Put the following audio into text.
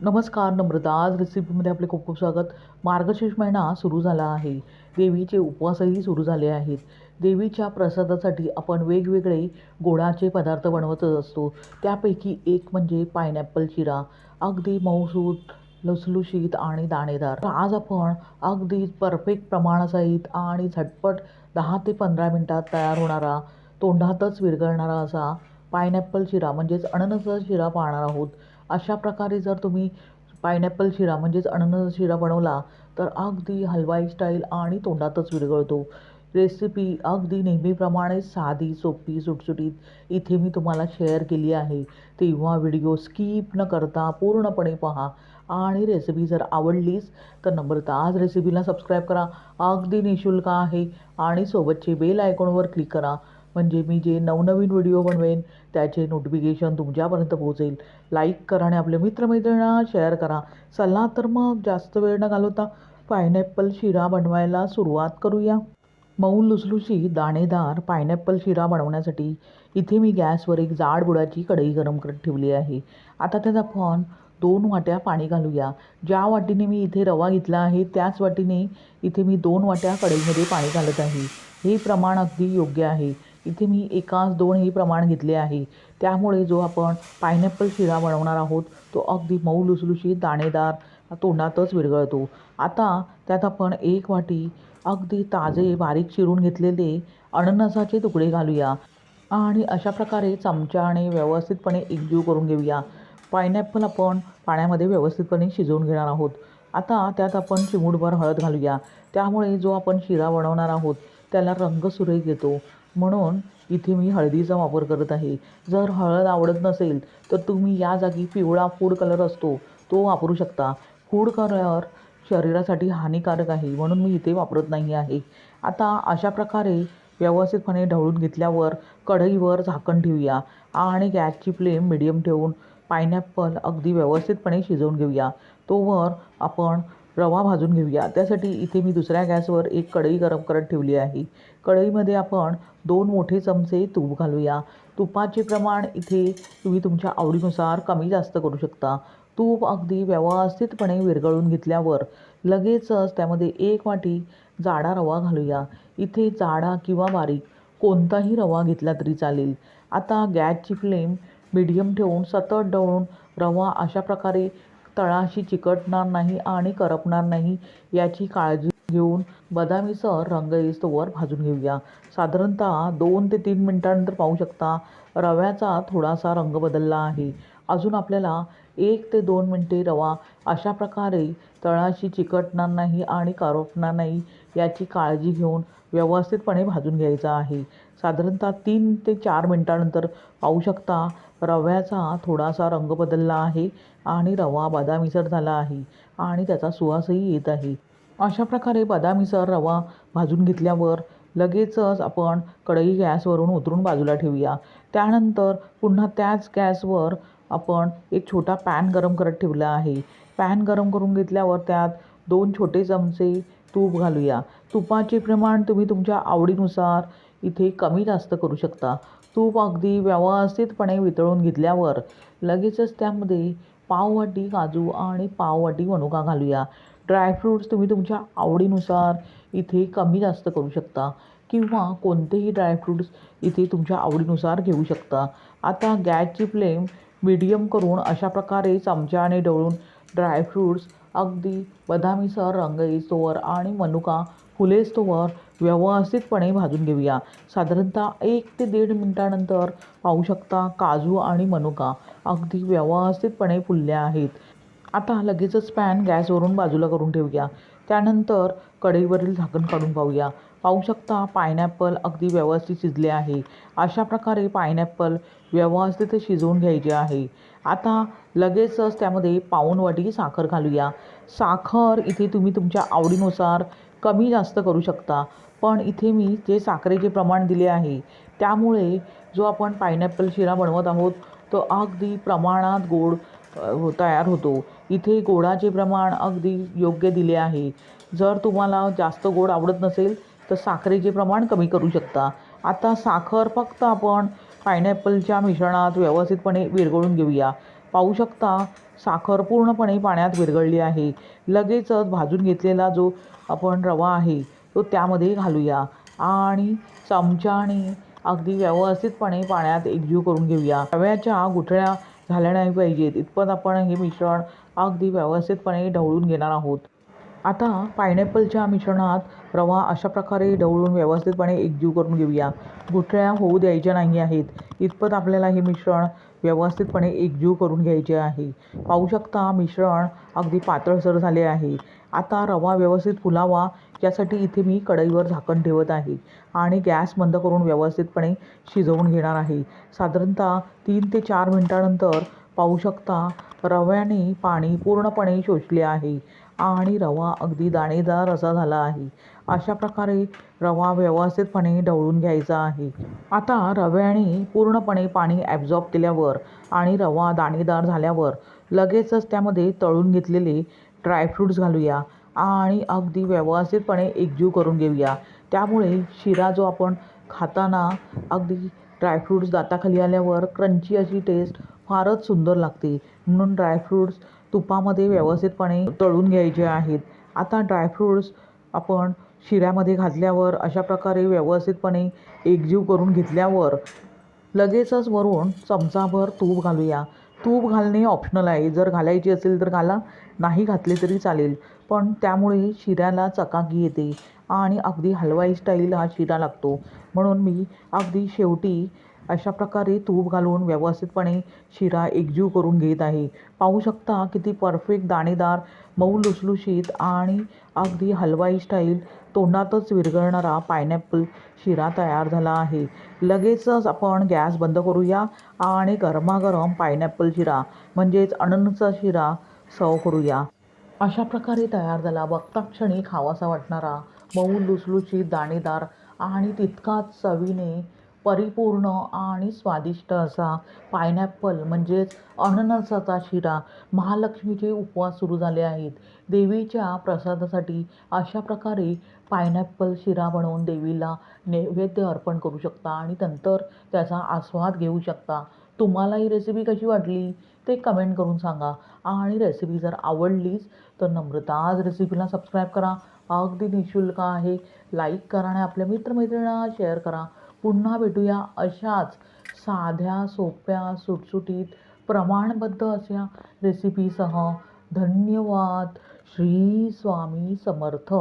नमस्कार नम्रता. आज रेसिपीमध्ये आपले खूप खूप स्वागत. मार्गशीर्ष महिना सुरू झाला आहे. देवीचे उपवासही सुरू झाले आहेत. देवीच्या प्रसादासाठी आपण वेगवेगळे गोडाचे पदार्थ बनवतच असतो. त्यापैकी एक म्हणजे पायनॅपल शिरा अगदी मऊसूत लुसलुशीत आणि दाणेदार. आज आपण अगदी परफेक्ट प्रमाणासहित आणि झटपट दहा ते पंधरा मिनटात तयार होणारा तोंडातच विरघळणारा असा पायनॅपल शिरा म्हणजेच अननसाचा शिरा पाहणार आहोत. अशा प्रकारे जर तुम्ही पायनॅपल शिरा म्हणजेच अननस शिरा बनवला तर अगदी हलवाई स्टाईल आणि तोंडातच विरघळतो. रेसिपी अगदी नेहमीप्रमाणे साधी सोपी सुटसुटीत इथे मी तुम्हाला शेअर केली आहे. तेव्हा व्हिडिओ स्किप न करता पूर्णपणे पहा. आणि रेसिपी जर आवडलीच तर नम्रता आज रेसिपीला सबस्क्राईब करा. अगदी निशुल्क आहे. आणि सोबतचे बेल आयकॉनवर क्लिक करा. म्हणजे मी जे नवनवीन व्हिडिओ बनवेन त्याचे नोटिफिकेशन तुमच्यापर्यंत पोहोचेल. लाईक करा आणि आपल्या मित्रमैत्रिणींना शेअर करा. चला तर मग जास्त वेळ न घालवता पायनॅपल शिरा बनवायला सुरुवात करूया. मऊ लुसलुशी दाणेदार पायनॅपल शिरा बनवण्यासाठी इथे मी गॅसवर एक जाड बुडाची कढई गरम करत ठेवली आहे. आता त्यात आपण दोन वाट्या पाणी घालूया. ज्या वाटीने मी इथे रवा घेतला आहे त्याच वाटीने इथे मी दोन वाट्या कढईमध्ये पाणी घालत आहे. हे प्रमाण अगदी योग्य आहे. इथे मी एकाच दोन हे प्रमाण घेतले आहे. त्यामुळे जो आपण पायनॅपल शिरा बनवणार आहोत तो अगदी मऊ लुसलुशीत दाणेदार तोंडातच विरघळतो. आता त्यात आपण एक वाटी अगदी ताजे बारीक चिरून घेतलेले अननसाचे तुकडे घालूया आणि अशा प्रकारे चमच्याने व्यवस्थितपणे एकजीव करून घेऊया. पायनॅपल आपण पाण्यामध्ये व्यवस्थितपणे शिजवून घेणार आहोत. आता त्यात आपण चिमूटभर हळद घालूया. त्यामुळे जो आपण शिरा बनवणार आहोत त्याला रंग सुरेख येतो. म्हणून इथे मी हळदीचा वापर करत आहे. जर हळद आवडत नसेल तर तुम्ही या जागी पिवळा फूड कलर असतो तो वापरू शकता. फूड कलर शरीरासाठी हानिकारक आहे म्हणून मी इथे वापरत नाही आहे. आता अशा प्रकारे व्यवस्थितपणे ढवळून घेतल्यावर कढईवर झाकण ठेवूया आणि गॅसची फ्लेम मिडियम ठेवून पायनॅपल अगदी व्यवस्थितपणे शिजवून घेऊया. तोवर आपण रवा भाजून घेऊया. त्यासाठी इथे मी दुसऱ्या गॅसवर एक कढई गरम करत ठेवली आहे. कढईमध्ये आपण दोन मोठे चमचे तूप घालूया. तुपाचे प्रमाण इथे तुम्ही तुमच्या आवडीनुसार कमी जास्त करू शकता. तूप अगदी व्यवस्थितपणे विरघळून घेतल्यावर लगेचच त्यामध्ये एक वाटी जाडा रवा घालूया. इथे जाडा किंवा बारीक कोणताही रवा घेतला तरी चालेल. आता गॅसची फ्लेम मिडियम ठेवून सतत डवळून रवा अशा प्रकारे तळाशी चिकटणार नाही आणि करपणार नाही याची काळजी घेऊन बदामीसर रंग येईस्तोवर भाजून घेऊया. साधारणतः दोन ते तीन मिनटानंतर पाहू शकता रव्याचा थोडासा रंग बदलला आहे. अजून आपल्याला एक ते दोन मिनटे रवा अशा प्रकारे तळाशी चिकटणार नाही आणि करपणार नाही याची काळजी घेऊन व्यवस्थितपणे भाजून घ्यायचा आहे. साधारणतः तीन ते चार मिनटानंतर पाहू शकता रव्याचा थोडासा रंग बदलला आहे आणि रवा बदामीसर झाला आहे आणि त्याचा सुवासही येत आहे. अशा प्रकारे बदामीसर रवा भाजून घेतल्यावर लगेचच आपण कढई गॅसवरून उतरून बाजूला ठेवूया. त्यानंतर पुन्हा त्याच गॅसवर आपण एक छोटा पॅन गरम करत ठेवला आहे. पॅन गरम करून घेतल्यावर त्यात दोन छोटे चमचे तूप घालूया. तुपाचे प्रमाण तुम्ही तुमच्या आवडीनुसार इथे कमी जास्त करू शकता. तूप अगदी व्यवस्थितपणे वितळून घेतल्यावर लगेचच त्यामध्ये पाववाटी काजू आणि पाववाटी मनुका घालूया. ड्रायफ्रूट्स तुम्ही तुमच्या आवडीनुसार इथे कमी जास्त करू शकता किंवा कोणतेही ड्रायफ्रूट्स इथे तुमच्या आवडीनुसार घेऊ शकता. आता गॅसची फ्लेम मिडियम करून अशा प्रकारे चमच्याने डळून ड्रायफ्रूट्स अगदी बदामीसह रंग येईस्तोवर आणि मनुका फुले स्तोवर व्यवस्थितपणे भाजून घेऊया. साधारणतः एक ते दीड मिनटानंतर पाहू शकता काजू आणि मनुका अगदी व्यवस्थितपणे फुलल्या आहेत. आता लगेचच पॅन गॅसवरून बाजूला करून ठेवूया. त्यानंतर कढईवरील झाकण काढून पाहूया. पाहू शकता पायनॅपल अगदी व्यवस्थित शिजले आहे. अशा प्रकारे पायनॅपल व्यवस्थित शिजवून घ्यायचे आहे. आता लगेचच त्यामध्ये पाऊण वाटी साखर घालूया. साखर इथे तुम्ही तुमच्या आवडीनुसार कमी जास्त करू शकता. पण इथे मी जे साखरेचे प्रमाण दिले आहे त्यामुळे जो आपण पायनॅपल शिरा बनवत आहोत तो अगदी प्रमाणात गोड तयार होतो. इथे गोडाचे प्रमाण अगदी योग्य दिले आहे. जर तुम्हाला जास्त गोड आवडत नसेल तर साखरेचे प्रमाण कमी करू शकता. आता साखर फक्त आपण पायनॅपलच्या मिश्रणात व्यवस्थितपणे विरघळून घेऊया. पाहू शकता साखर पूर्णपणे पाण्यात विरघळली आहे. लगेचच भाजून घेतलेला जो आपण रवा आहे तो त्यामध्ये घालूया आणि चमच्याने अगदी व्यवस्थितपणे पाण्यात एकजीव करून घेऊया. रव्याच्या गुठळ्या झाल्या नाही पाहिजेत. इतपत आपण हे मिश्रण अगदी व्यवस्थितपणे ढवळून घेणार आहोत. आता पायनॅपलच्या मिश्रणात रवा अशा प्रकारे ढवळून व्यवस्थितपणे एकजीव करून घेऊया. गुठळ्या होऊ द्यायच्या नाही आहेत. इतपत आपल्याला हे मिश्रण व्यवस्थितपणे एकजीव करून घ्यायचे आहे. पाहू शकता मिश्रण अगदी पातळसर झाले आहे. आता रवा व्यवस्थित फुलावा यासाठी इथे मी कढईवर झाकण ठेवत आहे आणि गॅस बंद करून व्यवस्थितपणे शिजवून घेणार आहे. साधारणतः तीन ते चार मिनटानंतर पाहू शकता रव्याने पाणी पूर्णपणे शोषले आहे. आणि रवा अगदी दाणेदार असा झाला आहे. अशा प्रकारे रवा व्यवस्थितपणे ढवळून घ्यायचा आहे. आता रव्याने पूर्णपणे पाणी ॲब्झॉर्ब केल्यावर आणि रवा दाणेदार झाल्यावर लगेचच त्यामध्ये तळून घेतलेले ड्रायफ्रूट्स घालूया आणि अगदी व्यवस्थितपणे एकजीव करून घेऊया. त्यामुळे शिरा जो आपण खाताना अगदी ड्रायफ्रूट्स दाताखाली आल्यावर क्रंची अशी टेस्ट फारच सुंदर लागते. म्हणून ड्रायफ्रूट्स तुपामध्ये व्यवस्थितपणे तळून घ्यायचे आहेत. आता ड्रायफ्रूट्स आपण शिऱ्यामध्ये घातल्यावर अशा प्रकारे व्यवस्थितपणे एकजीव करून घेतल्यावर लगेचच वरून चमचाभर तूप घालूया. तूप घालणे ऑप्शनल आहे. जर घालायची असेल तर घाला. नाही घातले तरी चालेल. पण त्यामुळे शिऱ्याला चकाकी येते आणि अगदी हलवाई स्टाईल हा शिरा लागतो. म्हणून मी अगदी शेवटी अशा प्रकारे तूप घालून व्यवस्थितपणे शिरा एकजीव करून घेत आहे. पाहू शकता किती परफेक्ट दाणेदार मऊ लुसलुशीत आणि अगदी हलवाई स्टाईल तोंडातच विरघळणारा पायनॅपल शिरा तयार झाला आहे. लगेचच आपण गॅस बंद करूया आणि गरमागरम पायनॅपल शिरा म्हणजेच अननचा शिरा सर्व करूया. अशा प्रकारे तयार झाला बघताक्षणी खावासा वाटणारा मऊ लुसलुशीत दाणेदार आणि तितकाच चवीने परिपूर्ण आणि स्वादिष्ट असा पायनॅपल म्हणजेच अननसाचा शिरा महालक्ष्मीचे उपवास सुरू झाले आहेत. देवीच्या प्रसादासाठी अशा प्रकारे पायनॅपल शिरा बनवून देवीला नैवेद्य अर्पण करू शकता आणि नंतर त्याचा आस्वाद घेऊ शकता. तुम्हाला ही रेसिपी कशी वाटली ते कमेंट करून सांगा. आणि रेसिपी जर आवडलीच तर नम्रता आज रेसिपीला सबस्क्राईब करा. अगदी निशुल्क आहे. लाईक करा आणि आपल्या मित्रमैत्रिणींना शेअर करा. पुन्हा भेटूया अशाच साध्या सोप्या सुटसुटीत प्रमाणबद्ध अशा रेसिपीसह धन्यवाद. श्री स्वामी समर्थ.